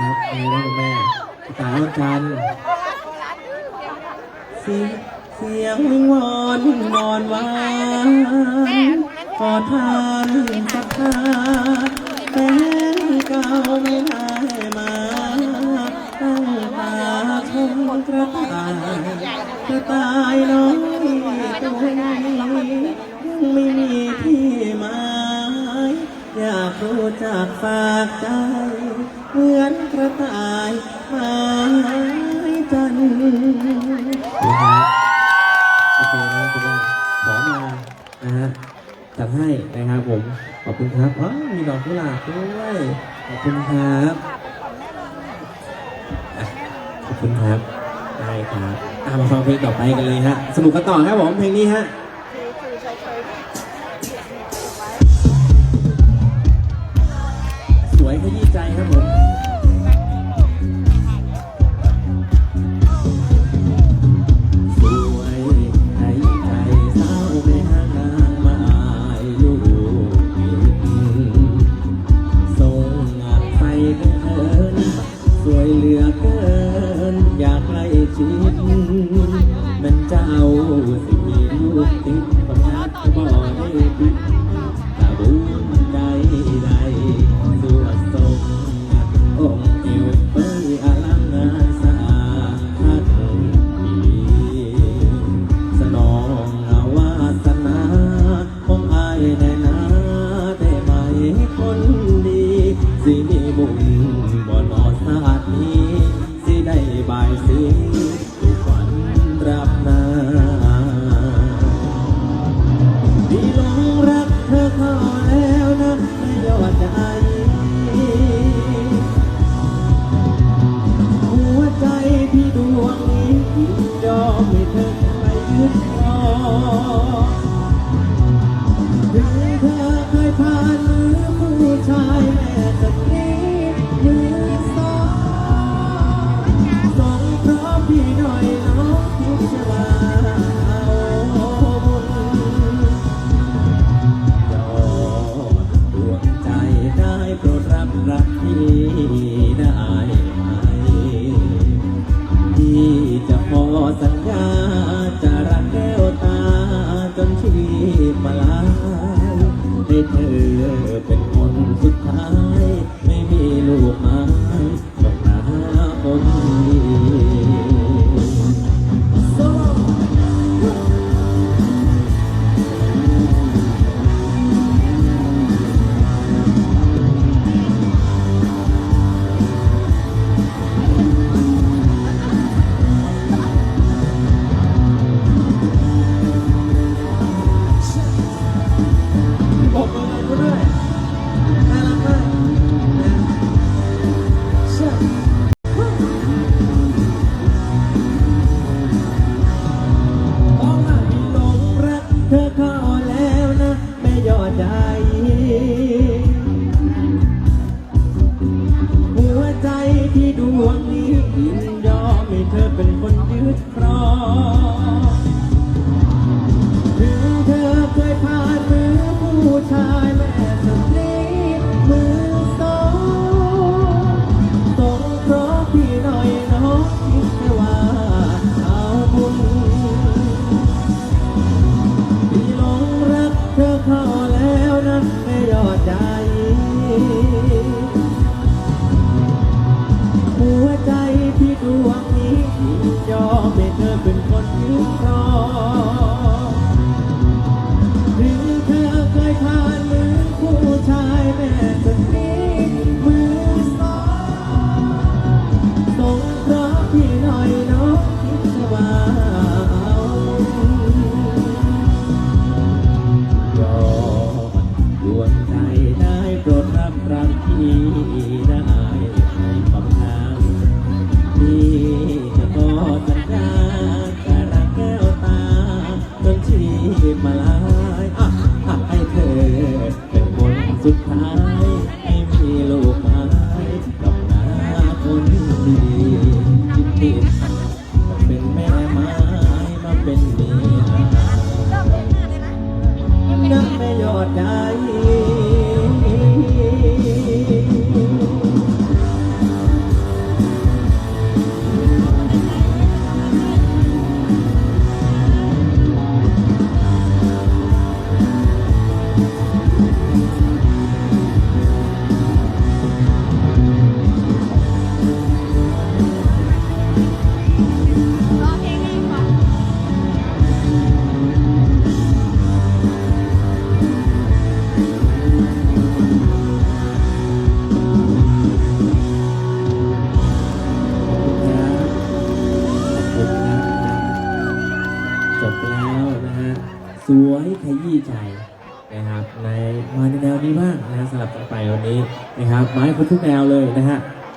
ครับแล้แม่สาวกันเสียงเสีงวอนวิงวอนวานขอทานศรัทธาแฟนเก่าไม่ได้มาตั้งตาชมกระตายกระตายน้อง นะฮะโอเคนะคุณว่าขอมานะฮะจัดให้นะครับผมขอบคุณครับว้ามีดอกกุหลาบด้วยขอบคุณครับขอบคุณครับได้ครับอะมาฟังเพลงต่อไปกันเลยฮะสนุกกันต่อครับผมเพลงนี้ฮะสวยขยี้ใจครับผม Italia. ายสีวัน time. ใด วยขยี้ใจนะครับในมาในแนวนี้บ้างนะฮะสลับกันไปวันนี้นะครับมาให้ครบทุกแนวเลยนะฮะ